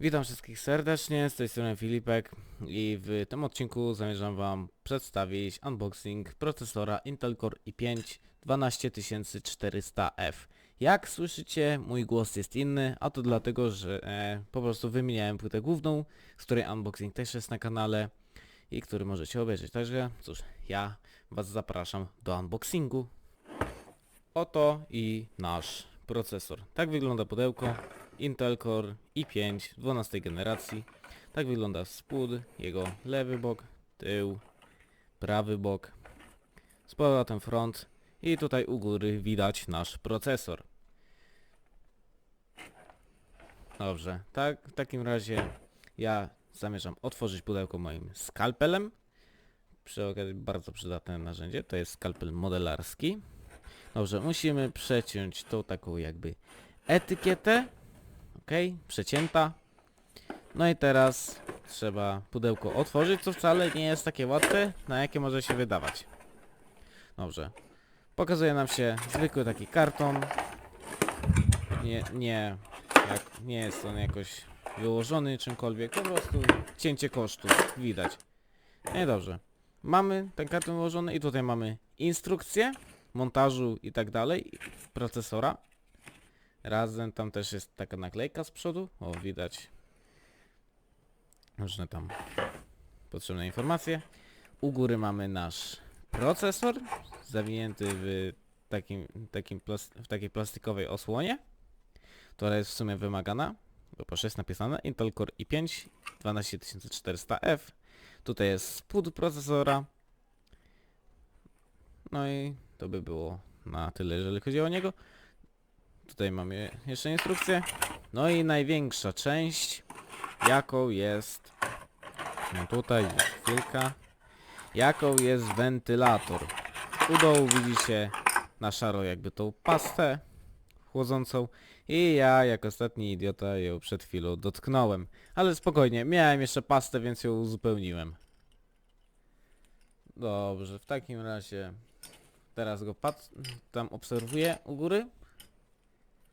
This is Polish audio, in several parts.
Witam wszystkich serdecznie, z tej strony Filipek i w tym odcinku zamierzam Wam przedstawić unboxing procesora Intel Core i5 12400F. Jak słyszycie, mój głos jest inny, a to dlatego, że e, po prostu wymieniałem płytę główną, z której unboxing też jest na kanale i który możecie obejrzeć. Także cóż, ja Was zapraszam do unboxingu. Oto i nasz procesor. Tak wygląda pudełko. Intel Core i5 12 generacji. Tak wygląda spód, jego lewy bok, tył, prawy bok, z powrotem front i tutaj u góry widać nasz procesor. Dobrze, tak w takim razie ja zamierzam otworzyć pudełko moim skalpelem. Przy okazji bardzo przydatne narzędzie, to jest skalpel modelarski. Dobrze, musimy przeciąć tą taką jakby etykietę. Ok, przecięta. No i teraz trzeba pudełko otworzyć, co wcale nie jest takie łatwe, na jakie może się wydawać. Dobrze. Pokazuje nam się zwykły taki karton. Nie, nie, jak, nie jest on jakoś wyłożony czymkolwiek, po prostu cięcie kosztów, widać. No i dobrze. Mamy ten karton wyłożony i tutaj mamy instrukcję montażu i tak dalej procesora. Razem tam też jest taka naklejka z przodu. O, widać różne tam potrzebne informacje. U góry mamy nasz procesor zawinięty w takim, takim w takiej plastikowej osłonie, która jest w sumie wymagana. Bo proszę jest napisane Intel Core i5 12400F. Tutaj jest spód procesora. No i to by było na tyle, jeżeli chodzi o niego. Tutaj mamy jeszcze instrukcję. No i największa część, jaką jest... No tutaj, już chwilka. Jaką jest wentylator. U dołu widzicie na szaro jakby tą pastę chłodzącą i ja jak ostatni idiota ją przed chwilą dotknąłem. Ale spokojnie, miałem jeszcze pastę, więc ją uzupełniłem. Dobrze, w takim razie teraz go pat tam obserwuję u góry.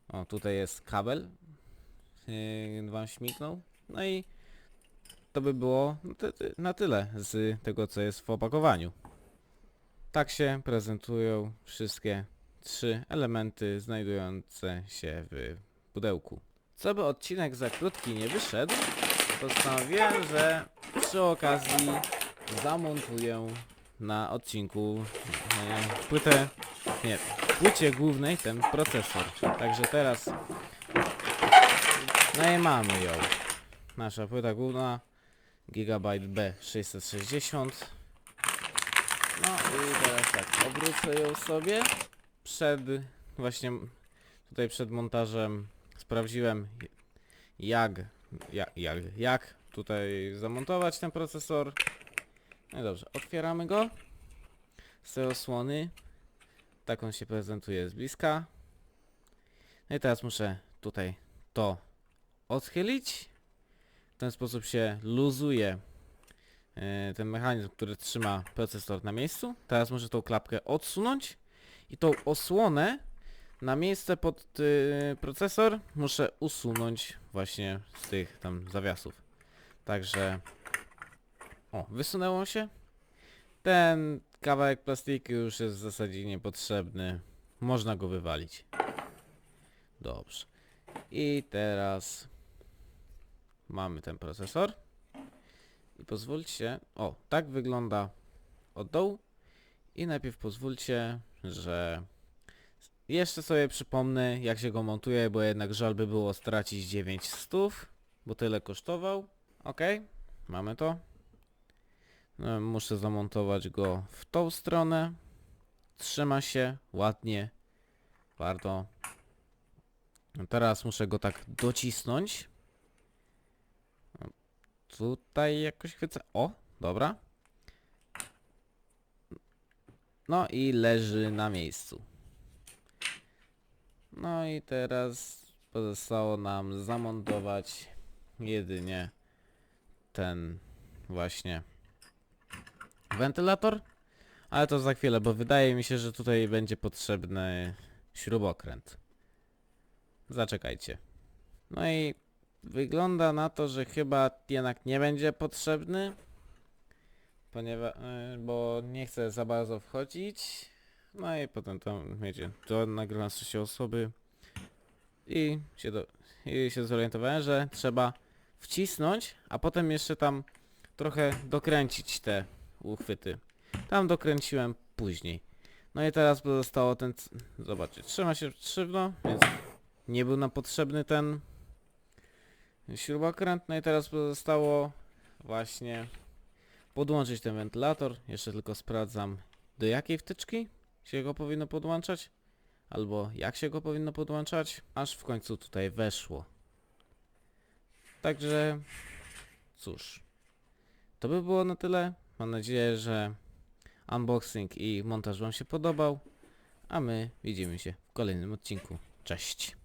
O, tutaj jest kabel. Yy, wam śmignął. No i to by było na ty- na tyle z tego, co jest w opakowaniu. Tak się prezentują wszystkie trzy elementy znajdujące się w pudełku. Co by odcinek za krótki nie wyszedł, postanowiłem, że przy okazji zamontuję na odcinku e, płytę, nie, płycie głównej ten procesor. Także teraz no i mamy ją. Nasza płyta główna Gigabyte B660 No i teraz tak, obrócę ją sobie przed właśnie tutaj przed montażem sprawdziłem jak jak, jak, jak tutaj zamontować ten procesor no i dobrze, otwieramy go z tej osłony. Tak on się prezentuje z bliska. No i teraz muszę tutaj to odchylić. W ten sposób się luzuje e, ten mechanizm, który trzyma procesor na miejscu. Teraz muszę tą klapkę odsunąć i tą osłonę na miejsce pod y, procesor muszę usunąć właśnie z tych tam zawiasów. Także o, wysunęło się. Ten kawałek plastiku już jest w zasadzie niepotrzebny. Można go wywalić. Dobrze. I teraz mamy ten procesor. I pozwólcie... O, tak wygląda od dołu. I najpierw pozwólcie, że jeszcze sobie przypomnę jak się go montuje, bo jednak żal by było stracić 9 stów, bo tyle kosztował. Ok, mamy to. No, muszę zamontować go w tą stronę. Trzyma się ładnie. Bardzo. No teraz muszę go tak docisnąć. No, Tutaj jakoś chwycę. O, dobra. No i leży na miejscu. No i teraz pozostało nam zamontować jedynie ten właśnie wentylator, ale to za chwilę, bo wydaje mi się, że tutaj będzie potrzebny śrubokręt. Zaczekajcie. No i wygląda na to, że chyba jednak nie będzie potrzebny. Ponieważ, y, bo nie chcę za bardzo wchodzić. No i potem tam, wiecie, to z trzeciej osoby. I się, do, I się zorientowałem, że trzeba wcisnąć, a potem jeszcze tam trochę dokręcić te uchwyty. Tam dokręciłem później. No i teraz pozostało ten... Zobaczcie, trzyma się sztywno, więc nie był nam potrzebny ten śrubokręt. No i teraz pozostało właśnie podłączyć ten wentylator. Jeszcze tylko sprawdzam do jakiej wtyczki się go powinno podłączać. Albo jak się go powinno podłączać. Aż w końcu tutaj weszło. Także cóż. To by było na tyle. Mam nadzieję, że unboxing i montaż Wam się podobał. A my widzimy się w kolejnym odcinku. Cześć.